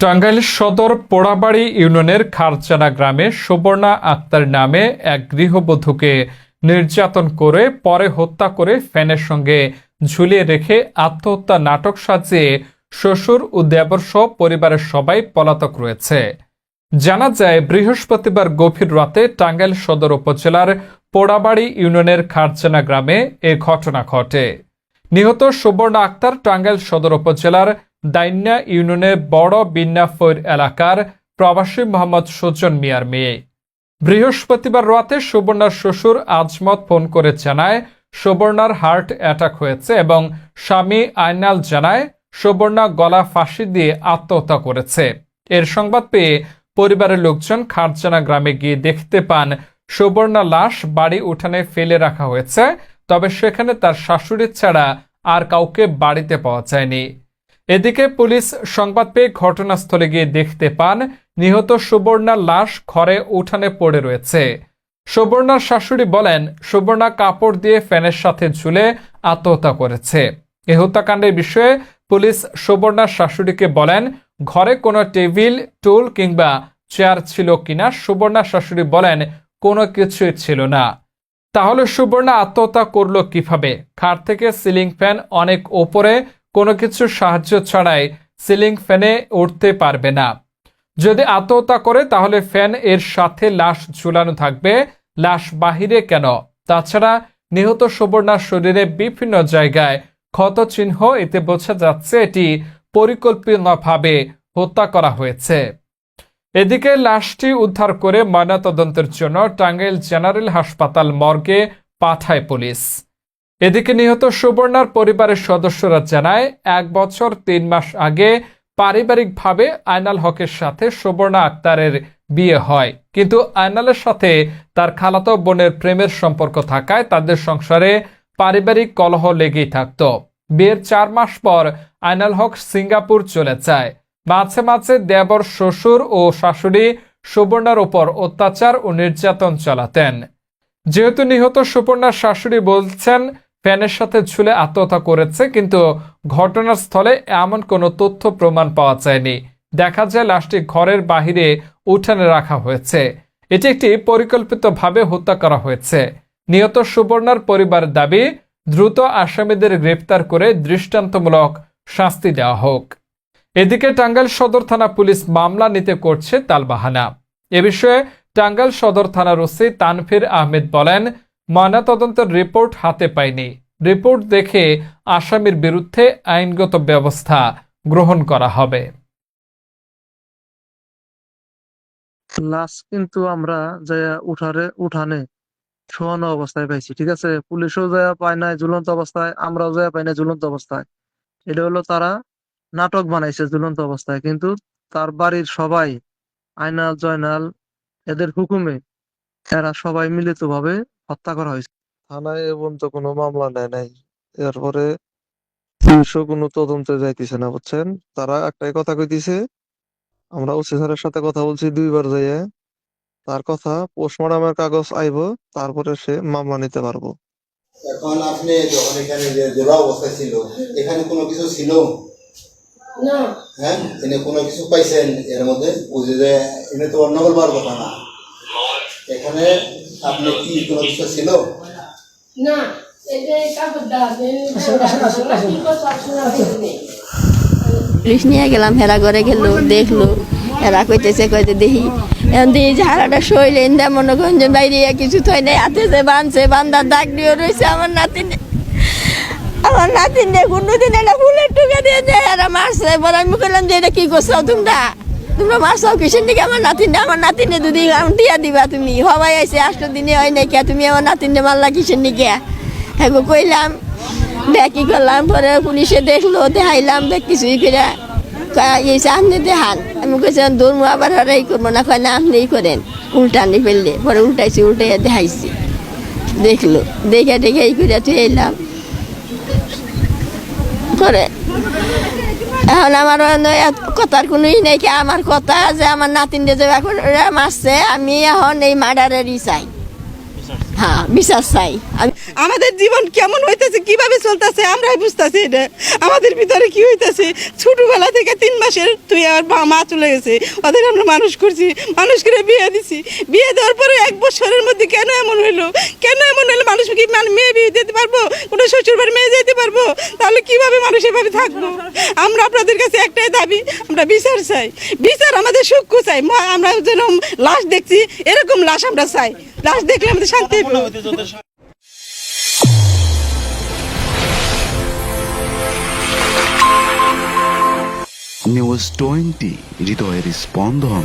টাঙ্গাইল সদর পোড়াবাড়ি ইউনিয়নের খারচানা গ্রামে সুবর্ণা আক্তার নামে এক গৃহবধূকে নির্যাতন করে, পরে হত্যা করে ফ্যানের সঙ্গে ঝুলিয়ে রেখে আত্মহত্যা নাটক সাজিয়ে শ্বশুর ও দেবরসহ পরিবারের সবাই পলাতক রয়েছে। জানা যায়, বৃহস্পতিবার গভীর রাতে টাঙ্গাইল সদর উপজেলার পোড়াবাড়ি ইউনিয়নের খারচানা গ্রামে এ ঘটনা ঘটে। নিহত সুবর্ণা আক্তার টাঙ্গাইল সদর উপজেলার দাইন্যা ইউনিয়নের বড় বিন্নাফৈর এলাকার প্রবাসী মোহাম্মদ সুজন মিয়ার মেয়ে। বৃহস্পতিবার রাতে সুবর্ণার শ্বশুর আজমত ফোন করে জানায়, সুবর্ণার হার্ট অ্যাটাক হয়েছে এবং স্বামী আইনাল জানায়, সুবর্ণা গলা ফাঁসি দিয়ে আত্মহত্যা করেছে। এর সংবাদ পেয়ে পরিবারের লোকজন খারজানা গ্রামে গিয়ে দেখতে পান, সুবর্ণা লাশ বাড়ি উঠানে ফেলে রাখা হয়েছে, তবে সেখানে তার শাশুড়ি ছাড়া আর কাউকে বাড়িতে পাওয়া যায়নি। এদিকে পুলিশ সংবাদ পেয়ে ঘটনাস্থলে গিয়ে দেখতে পান, নিহত সুবর্ণার লাশ ঘরে উঠানে পড়ে রয়েছে। সুবর্ণার শাশুড়ি বলেন, সুবর্ণা কাপড় দিয়ে ফ্যানের সাথে ঝুলে আত্মহত্যা করেছে। এ হত্যাকাণ্ডের বিষয়ে পুলিশ সুবর্ণার শাশুড়িকে বলেন, ঘরে কোনো টেবিল, টুল কিংবা চেয়ার ছিল কিনা? সুবর্ণার শাশুড়ি বলেন, কোনো কিছুই ছিল না। তাহলে সুবর্ণা আত্মহত্যা করল কীভাবে? খাট থেকে সিলিং ফ্যান অনেক ওপরে কোনো কিছুর সাহায্য ছাড়াই সিলিং ফ্যানে উঠতে পারবে না। যদি আত্মহত্যা করে, তাহলে ফ্যান এর সাথে লাশ ঝুলানো থাকবে। লাশ বাহিরে কেন? তাছাড়া নিহত সুবর্ণার শরীরে বিভিন্ন জায়গায় ক্ষত চিহ্ন এতে বোঝা যাচ্ছে এটি পরিকল্পিতভাবে হত্যা করা হয়েছে। এদিকে লাশটি উদ্ধার করে ময়নাতদন্তের জন্য টাঙ্গাইল জেনারেল হাসপাতাল মর্গে পাঠায় পুলিশ। এদিকে নিহত সুবর্ণার পরিবারের সদস্যরা জানায়, এক বছর তিন মাস আগে পারিবারিকভাবে আয়নাল হকের সাথে সুবর্ণা আক্তারের বিয়ে হয়। কিন্তু আয়নালের সাথে তার খালাতো বোনের প্রেমের সম্পর্ক থাকায় তাদের সংসারে পারিবারিক কলহ লেগেই থাকত। বিয়ের চার মাস পর আয়নাল হক সিঙ্গাপুর চলে যায়। মাঝে মাঝে দেবর শ্বশুর ও শাশুড়ি সুবর্ণার উপর অত্যাচার ও নির্যাতন চালাতেন। যেহেতু নিহত সুপর্ণার শাশুড়ি বলছেন ফ্যানের সাথে ঝুলে আত্মহত্যা করেছে, কিন্তু ঘটনাস্থলে এমন কোনো তথ্য প্রমাণ পাওয়া যায়নি। দেখা যায় লাশটি ঘরের বাহিরে উঠানে রাখা হয়েছে। এটি একটি পরিকল্পিতভাবে হত্যা করা হয়েছে। নিহত সুবর্ণার পরিবারের দাবি, দ্রুত আসামিদের গ্রেপ্তার করে দৃষ্টান্তমূলক শাস্তি দেওয়া হোক। এদিকে টাঙ্গাইল সদর থানা পুলিশ মামলা নিতে করছে তালবাহানা। এ বিষয়ে টাঙ্গাইল সদর থানার ওসি তানফির আহমেদ বলেন ময়নাতদন্তের রিপোর্ট হাতে পায়নি। রিপোর্ট দেখে আসামির বিরুদ্ধে আইনগত ব্যবস্থা গ্রহণ করা হবে। লাশ কিন্তু আমরা যাইয়া উঠারে, উঠানে শোয়ানো অবস্থায় পাইছি, ঠিক আছে? পুলিশও যাইয়া পায় নাই, ঝুলন্ত অবস্থায়, আমরাও যাইয়া পাই নাই ঝুলন্ত অবস্থায়। এটা হলো তারা নাটক বানাইছে ঝুলন্ত অবস্থায়, কিন্তু তার বাড়ির সবাই, আইনাল, জয়নাল, এদের হুকুমে এরা সবাই মিলিত ভাবে হত্যা করা হয়েছে। থানায় এ পর্যন্ত কোনো মামলা নেয় নাই। এরপরে পুলিশও কোনো তদন্তে যাইতেছে না বুঝছেন? তারা একটাই কথা কইতেছে আমরা ওসি স্যারের সাথে কথা বলছি দুইবার যাইয়া। তার কথা পোস্টমর্টমের কাগজ আইব তারপরে সে মামলা নিতে পারব। এখন আপনি যখন এখানে যে দেবা অবস্থা ছিল এখানে কোনো কিছু ছিল? না। হ্যাঁ? এনে কোনো কিছু পাইছেন এর মধ্যে? বুঝে যে এনে তো অন্য বলবার কথা না। এখানে আপনি কি কোনো কিছু ছিল? না এটা কাপড় দাবেন পুলিশ নিয়ে গেলাম হেরা ঘরে গেল দেখল হেরা কইতেছে কইতে দেখি এখন দিয়ে ঝাড়াটা শৈলে ইন্দা মনে করেন যে বাইরে কিছু থই নাই হাতে যে বানছে বান্দার দাগ দিয়ে রয়েছে আমার নাতিনে আমার নাতিনে কোনোদিন একটা ফুলের টুকা দিয়ে যে হেরা মারছে। বলে আমি কইলাম যে এটা কি করছ তোমরা? তোমরা মারছো কিসের দিকে? আমার নাতিনে আমার নাতিনে দুদি দিয়া দিবা তুমি। হবাই আইসে আষ্ট দিনে হয় নাকি তুমি আমার নাতিনে মারলা কিসের দিকে হ্যাঁ কইলাম, দেখি করলাম, পরে পুলিশে দেখল, দেখাইলাম, দেখ কিছুই করে এই আপনি দেখান। আমি কইছি দৌড় আবার আর এই করব না। কয়, না আপনি করেন। উল্টানি ফেললে, পরে উল্টাইছি, উল্টাইয়া দেখাইছি। দেখল, দেখে দেখে এই করে তুই এলাম। পরে এখন আমার কথার কোনো ই নেই কি আমার কথা যে আমার নাতিন যে এখন মারছে আমি এখন এই মার্ডারেরই চাই। হ্যাঁ বিশ্বাস চাই। আমি আমাদের জীবন কেমন হইতেছে কীভাবে চলতেছে আমরাই বুঝতেছি এটা। আমাদের ভিতরে কি হইতেছে ছোটবেলা থেকে তিন মাসের তুই আর মা চলে গেছে ওদের আমরা মানুষ করছি মানুষ করে বিয়ে দিছি। বিয়ে দেওয়ার পরে এক বছরের মধ্যে কেন এমন হইল? কেন এমন হইল? মানুষ কি মানে মেয়ে বিয়ে দিতে পারব? কোনো শ্বশুর বাড়ি মেয়ে যেতে পারব? তাহলে কীভাবে মানুষ এভাবে থাকব? আমরা আপনাদের কাছে একটাই দাবি আমরা বিচার চাই। বিচার আমাদের সুখ চাই। আমরা যেরকম লাশ দেখছি এরকম লাশ আমরা চাই। লাশ দেখলে আমাদের শান্তি নিউজ টোয়েন্টি হৃদয়ের স্পন্দন